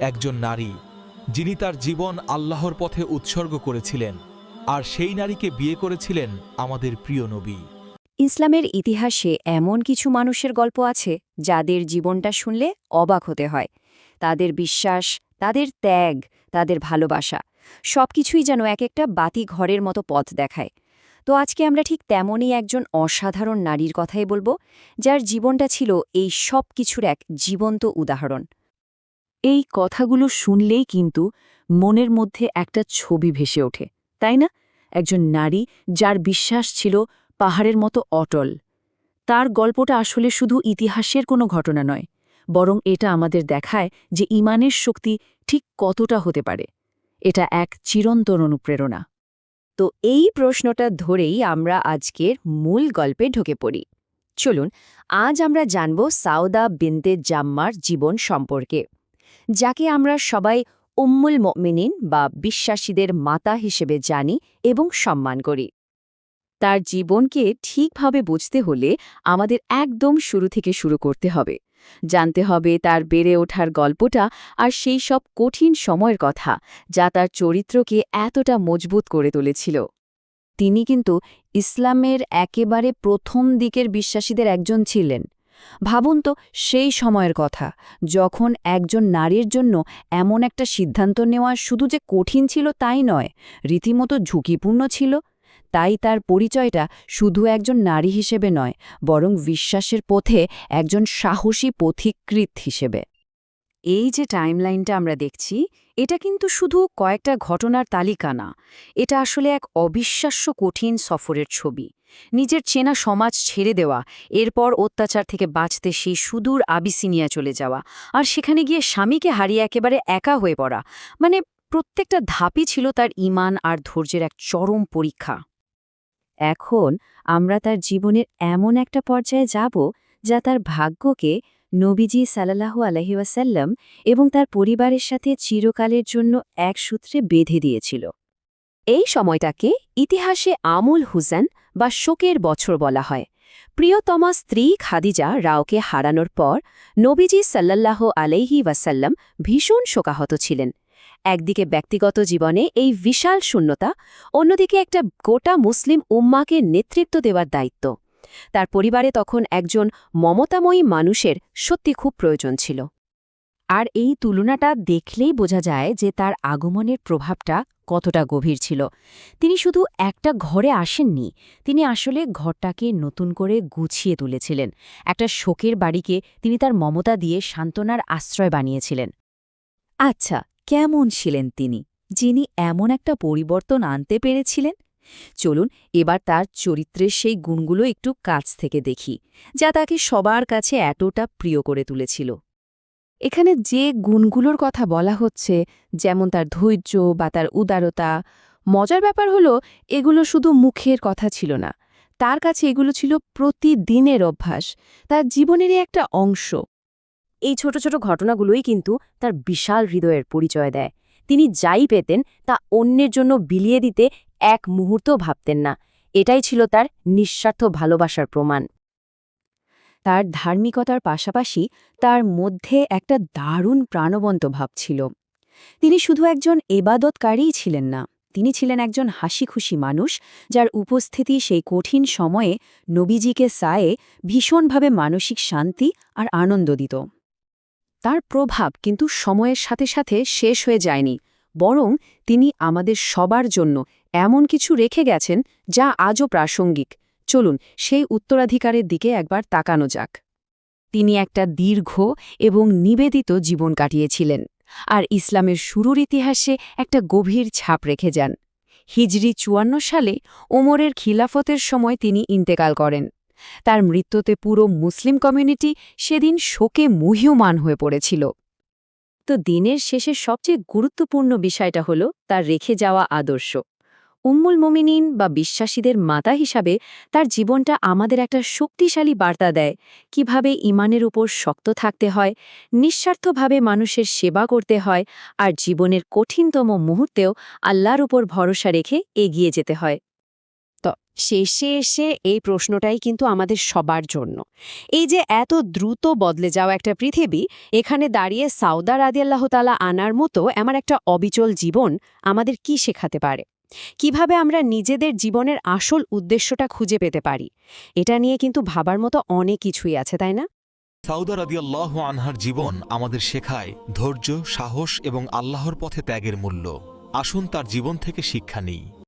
একজন নারী, যিনি তার জীবন আল্লাহর পথে উৎসর্গ করেছিলেন, আর সেই নারীকে বিয়ে করেছিলেন আমাদের প্রিয় নবী। ইসলামের ইতিহাসে এমন কিছু মানুষের গল্প আছে, যাদের জীবনটা শুনলে অবাক হতে হয়। তাদের বিশ্বাস, তাদের ত্যাগ, তাদের ভালোবাসা, সবকিছুই যেন এক একটা বাতি ঘরের মতো পথ দেখায়। তো আজকে আমরা ঠিক তেমনই একজন অসাধারণ নারীর কথাই বলব, যার জীবনটা ছিল এই সব কিছুর এক জীবন্ত উদাহরণ। এই কথাগুলো শুনলেই কিন্তু মনের মধ্যে একটা ছবি ভেসে ওঠে, তাই না? একজন নারী যার বিশ্বাস ছিল পাহাড়ের মতো অটল। তার গল্পটা আসলে শুধু ইতিহাসের কোনো ঘটনা নয়, বরং এটা আমাদের দেখায় যে ইমানের শক্তি ঠিক কতটা হতে পারে। এটা এক চিরন্তন অনুপ্রেরণা। তো এই প্রশ্নটা ধরেই আমরা আজকের মূল গল্পে ঢুকে পড়ি। চলুন, আজ আমরা জানব সাউদা বিনতে জাম্মার জীবন সম্পর্কে। যাকে আমরা সবাই উম্মুল মিনিন বা বিশ্বাসীদের মাতা হিসেবে জানি এবং সম্মান করি। তার জীবনকে ঠিকভাবে বুঝতে হলে আমাদের একদম শুরু থেকে শুরু করতে হবে। জানতে হবে তার বেড়ে ওঠার গল্পটা আর সেই সব কঠিন সময়ের কথা যা তার চরিত্রকে এতটা মজবুত করে তুলেছিল। তিনি কিন্তু ইসলামের একেবারে প্রথম দিকের বিশ্বাসীদের একজন ছিলেন। ভাবুন তো, সেই সময়ের কথা, যখন একজন নারীর জন্য এমন একটা সিদ্ধান্ত নেওয়া শুধু যে কঠিন ছিল তাই নয়, রীতিমতো ঝুঁকিপূর্ণ ছিল, তাই তার পরিচয়টা শুধু একজন নারী হিসেবে নয়, বরং বিশ্বাসের পথে একজন সাহসী পথিকৃত হিসেবে। এই যে টাইমলাইনটা আমরা দেখছি, এটা কিন্তু শুধু কয়েকটা ঘটনার তালিকা না, এটা আসলে এক অবিশ্বাস্য কঠিন সফরের ছবি। নিজের চেনা সমাজ ছেড়ে দেওয়া, এরপর অত্যাচার থেকে বাঁচতে সেই সুদূর আবিসিনিয়া চলে যাওয়া, আর সেখানে গিয়ে স্বামীকে হারিয়ে একেবারে একা হয়ে পড়া। মানে প্রত্যেকটা ধাপই ছিল তার ইমান আর ধৈর্যের এক চরম পরীক্ষা। এখন আমরা তার জীবনের এমন একটা পর্যায়ে যাব, যা তার ভাগ্যকে নবীজি সাল্লাহু আলহিউসাল্লাম এবং তার পরিবারের সাথে চিরকালের জন্য এক সূত্রে বেঁধে দিয়েছিল। এই সময়টাকে ইতিহাসে আমুল হুসেন বা শোকের বছর বলা হয়। প্রিয়তমা স্ত্রী খাদিজা রাওকে হারানোর পর নবীজি সাল্লাল্লাহ আলাইহি ওয়াসাল্লাম ভীষণ শোকাহত ছিলেন। একদিকে ব্যক্তিগত জীবনে এই বিশাল শূন্যতা, অন্যদিকে একটা গোটা মুসলিম উম্মাকে নেতৃত্ব দেওয়ার দায়িত্ব। তার পরিবারে তখন একজন মমতাময়ী মানুষের সত্যি খুব প্রয়োজন ছিল। আর এই তুলনাটা দেখলেই বোঝা যায় যে তার আগমনের প্রভাবটা কতটা গভীর ছিল। তিনি শুধু একটা ঘরে আসেননি, তিনি আসলে ঘরটাকে নতুন করে গুছিয়ে তুলেছিলেন। একটা শোকের বাড়িকে তিনি তার মমতা দিয়ে সান্ত্বনার আশ্রয় বানিয়েছিলেন। আচ্ছা কেমন ছিলেন তিনি? যিনি এমন একটা পরিবর্তন আনতে পেরেছিলেন? চলুন এবার তার চরিত্রের সেই গুণগুলো একটু কাছ থেকে দেখি, যা তাকে সবার কাছে এতটা প্রিয় করে তুলেছিল। এখানে যে গুণগুলোর কথা বলা হচ্ছে, যেমন তার ধৈর্য বা তার উদারতা, মজার ব্যাপার হলো এগুলো শুধু মুখের কথা ছিল না। তার কাছে এগুলো ছিল প্রতিদিনের অভ্যাস, তার জীবনেরই একটা অংশ। এই ছোট ছোট ঘটনাগুলোই কিন্তু তার বিশাল হৃদয়ের পরিচয় দেয়। তিনি যাই পেতেন, তা অন্যের জন্য বিলিয়ে দিতে এক মুহূর্ত ভাবতেন না। এটাই ছিল তার নিঃস্বার্থ ভালোবাসার প্রমাণ। তার ধার্মিকতার পাশাপাশি তার মধ্যে একটা দারুণ প্রাণবন্ত ভাব ছিল। তিনি শুধু একজন এবাদতকারীই ছিলেন না, তিনি ছিলেন একজন হাসিখুশি মানুষ যার উপস্থিতি সেই কঠিন সময়ে নবীজিকে সায়ে ভীষণভাবে মানসিক শান্তি আর আনন্দ দিত। তার প্রভাব কিন্তু সময়ের সাথে সাথে শেষ হয়ে যায়নি, বরং তিনি আমাদের সবার জন্য এমন কিছু রেখে গেছেন যা আজও প্রাসঙ্গিক। চলুন, সেই উত্তরাধিকারের দিকে একবার তাকানো যাক। তিনি একটা দীর্ঘ এবং নিবেদিত জীবন কাটিয়েছিলেন, আর ইসলামের শুরুর ইতিহাসে একটা গভীর ছাপ রেখে যান। হিজরি চুয়ান্ন সালে ওমরের খিলাফতের সময় তিনি ইন্তেকাল করেন। তার মৃত্যুতে পুরো মুসলিম কমিউনিটি সেদিন শোকে মুহ্যমান হয়ে পড়েছিল। তো দিনের শেষে সবচেয়ে গুরুত্বপূর্ণ বিষয়টা হল তার রেখে যাওয়া আদর্শ। উম্মুল মোমিনিন বা বিশ্বাসীদের মাতা হিসাবে তার জীবনটা আমাদের একটা শক্তিশালী বার্তা দেয়। কীভাবে ইমানের উপর শক্ত থাকতে হয়, নিঃস্বার্থভাবে মানুষের সেবা করতে হয় আর জীবনের কঠিনতম মুহূর্তেও আল্লাহর উপর ভরসা রেখে এগিয়ে যেতে হয়। শেষে এসে এই প্রশ্নটাই কিন্তু আমাদের সবার জন্য। এই যে এত দ্রুত বদলে যাওয়া একটা পৃথিবী, এখানে দাঁড়িয়ে সাউদা রাদিয়াল্লাহ তালা আনার মতো এমন একটা অবিচল জীবন আমাদের কি শেখাতে পারে? কীভাবে আমরা নিজেদের জীবনের আসল উদ্দেশ্যটা খুঁজে পেতে পারি? এটা নিয়ে কিন্তু ভাবার মতো অনেক কিছুই আছে, তাই না? সাউদা রাদিয়াল্লাহু আনহার জীবন আমাদের শেখায় ধৈর্য, সাহস এবং আল্লাহর পথে ত্যাগের মূল্য। আসুন তার জীবন থেকে শিক্ষা নিই।